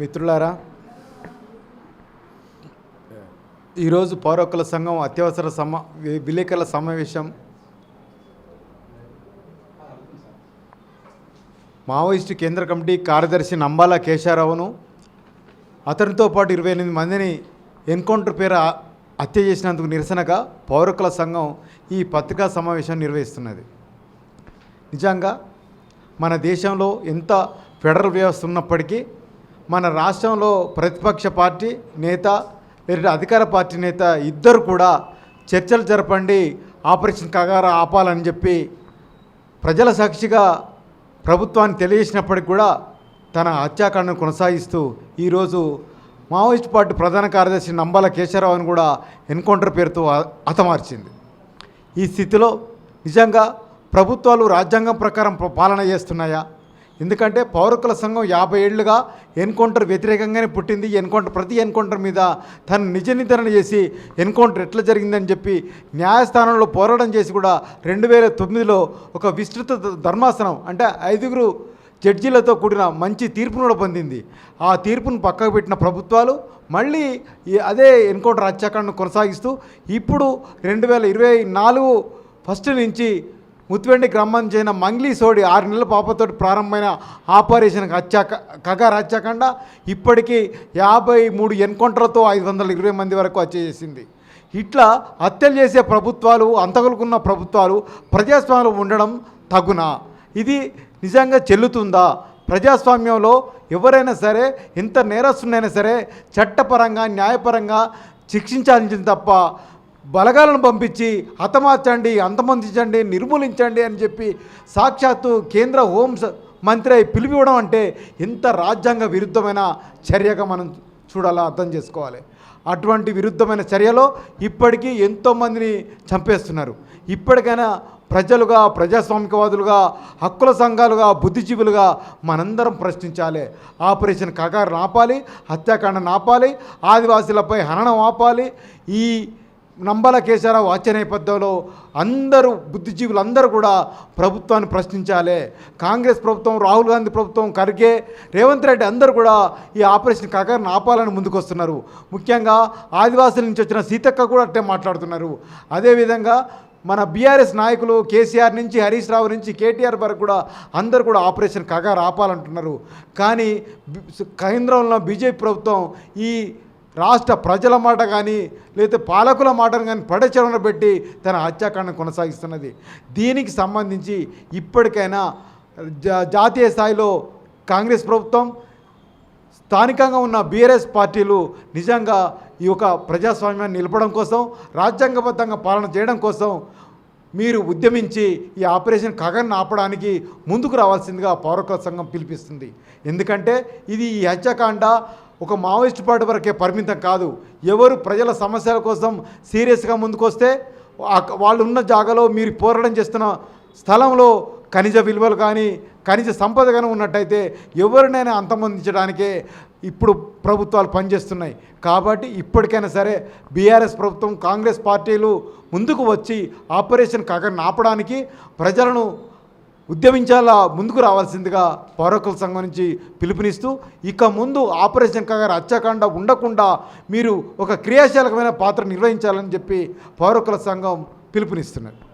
మిత్రులారా ఈరోజు పౌరకుల సంఘం అత్యవసర సమ విలేకరుల సమావేశం. మావోయిస్టు కేంద్ర కమిటీ కార్యదర్శి నంబాల కేశారావును అతనితో పాటు ఇరవై ఎనిమిది మందిని ఎన్కౌంటర్ పేర హత్య చేసినందుకు నిరసనగా పౌరకుల సంఘం ఈ పత్రికా సమావేశం నిర్వహిస్తున్నది. నిజంగా మన దేశంలో ఎంత ఫెడరల్ వ్యవస్థ ఉన్నప్పటికీ మన రాష్ట్రంలో ప్రతిపక్ష పార్టీ నేత లేదా అధికార పార్టీ నేత ఇద్దరు కూడా చర్చలు జరపండి ఆపరేషన్ కగార ఆపాలని చెప్పి ప్రజల సాక్షిగా ప్రభుత్వాన్ని తెలియజేసినప్పటికి కూడా తన హత్యాకాండను కొనసాగిస్తూ ఈరోజు మావోయిస్ట్ పార్టీ ప్రధాన కార్యదర్శి నంబాల కేశవరావుని కూడా ఎన్కౌంటర్ పేరుతో హతమార్చింది. ఈ స్థితిలో నిజంగా ప్రభుత్వాలు రాజ్యాంగం ప్రకారం పాలన చేస్తున్నాయా? ఎందుకంటే పౌరకుల సంఘం యాభై ఏళ్ళుగా ఎన్కౌంటర్ వ్యతిరేకంగానే పుట్టింది. ఎన్కౌంటర్ ప్రతి ఎన్కౌంటర్ మీద తను నిజ నిర్ధారణ చేసి ఎన్కౌంటర్ ఎట్లా జరిగిందని చెప్పి న్యాయస్థానంలో పోరాటం చేసి కూడా రెండు వేల తొమ్మిదిలో ఒక విస్తృత ధర్మాసనం అంటే ఐదుగురు జడ్జీలతో కూడిన మంచి తీర్పును కూడా పొందింది. ఆ తీర్పును పక్కకు పెట్టిన ప్రభుత్వాలు మళ్ళీ అదే ఎన్కౌంటర్ హత్యాకాండను కొనసాగిస్తూ ఇప్పుడు రెండు వేల ఇరవై నాలుగు ఫస్ట్ నుంచి ముత్తువెండి గ్రామానికి చేసిన మంగ్లీ సోడి ఆరు నెలల పాపతోటి ప్రారంభమైన ఆపరేషన్ హత్యా కగార్ హత్యాకాండ ఇప్పటికీ యాభై మూడు ఎన్కౌంటర్లతో ఐదు వందల ఇరవై మంది వరకు హత్య చేసింది. ఇట్లా హత్యలు చేసే ప్రభుత్వాలు అంతగలుకున్న ప్రభుత్వాలు ప్రజాస్వామ్యంలో ఉండడం తగునా? ఇది నిజంగా చెల్లుతుందా? ప్రజాస్వామ్యంలో ఎవరైనా సరే ఎంత నేరస్తున్నైనా సరే చట్టపరంగా న్యాయపరంగా శిక్షించాల్సింది తప్ప బలగాలను పంపించి హతమార్చండి అంతమందించండి నిర్మూలించండి అని చెప్పి సాక్షాత్తు కేంద్ర హోం మంత్రి అయి పిలిపివ్వడం అంటే ఎంత రాజ్యాంగ విరుద్ధమైన చర్యగా మనం చూడాలా అర్థం చేసుకోవాలి. అటువంటి విరుద్ధమైన చర్యలో ఇప్పటికీ ఎంతోమందిని చంపేస్తున్నారు. ఇప్పటికైనా ప్రజలుగా ప్రజాస్వామికవాదులుగా హక్కుల సంఘాలుగా బుద్ధిజీవులుగా మనందరం ప్రశ్నించాలి. ఆపరేషన్ కగారు ఆపాలి హత్యాకాండను ఆపాలి ఆదివాసులపై హననం ఆపాలి. ఈ నంబల కేశారావు హత్య నేపథ్యంలో అందరూ బుద్ధిజీవులు అందరూ కూడా ప్రభుత్వాన్ని ప్రశ్నించాలి. కాంగ్రెస్ ప్రభుత్వం రాహుల్ గాంధీ ప్రభుత్వం ఖర్గే రేవంత్ రెడ్డి అందరూ కూడా ఈ ఆపరేషన్ కగారును ఆపాలని ముందుకొస్తున్నారు. ముఖ్యంగా ఆదివాసుల నుంచి వచ్చిన సీతక్క కూడా అట్టే మాట్లాడుతున్నారు. అదేవిధంగా మన బీఆర్ఎస్ నాయకులు కేసీఆర్ నుంచి హరీష్ రావు నుంచి కేటీఆర్ వరకు కూడా అందరూ కూడా ఆపరేషన్ కాగా ఆపాలంటున్నారు. కానీ కేంద్రంలో బీజేపీ ప్రభుత్వం ఈ రాష్ట్ర ప్రజల మాట కానీ లేదా పాలకుల మాటను కానీ పడచరణ పెట్టి తన హత్యాకాండం కొనసాగిస్తున్నది. దీనికి సంబంధించి ఇప్పటికైనా జాతీయ స్థాయిలో కాంగ్రెస్ ప్రభుత్వం స్థానికంగా ఉన్న బీఆర్ఎస్ పార్టీలు నిజంగా ఈ యొక్క ప్రజాస్వామ్యాన్ని నిలపడం కోసం రాజ్యాంగబద్ధంగా పాలన చేయడం కోసం మీరు ఉద్యమించి ఈ ఆపరేషన్ కగన్ ఆపడానికి ముందుకు రావాల్సిందిగా పౌరకుల సంఘం పిలిపిస్తుంది. ఎందుకంటే ఇది ఈ హత్యాకాండ ఒక మావోయిస్ట్ పార్టీ వరకే పరిమితం కాదు. ఎవరు ప్రజల సమస్యల కోసం సీరియస్గా ముందుకొస్తే వాళ్ళు ఉన్న జాగాలో మీరు పోరాటం చేస్తున్న స్థలంలో ఖనిజ విలువలు కానీ ఖనిజ సంపద కానీ ఉన్నట్టయితే ఎవరినైనా అంతమొందించడానికే ఇప్పుడు ప్రభుత్వాలు పనిచేస్తున్నాయి. కాబట్టి ఇప్పటికైనా సరే బీఆర్ఎస్ ప్రభుత్వం కాంగ్రెస్ పార్టీలు ముందుకు వచ్చి ఆపరేషన్ కగన్ ఆపడానికి ప్రజలను ఉద్యమించాలా ముందుకు రావాల్సిందిగా పౌరకుల సంఘం నుంచి పిలుపునిస్తూ ఇక ముందు ఆపరేషన్ కగారు హత్యాకాండ ఉండకుండా మీరు ఒక క్రియాశీలకమైన పాత్ర నిర్వహించాలని చెప్పి పౌరకుల సంఘం పిలుపునిస్తున్నారు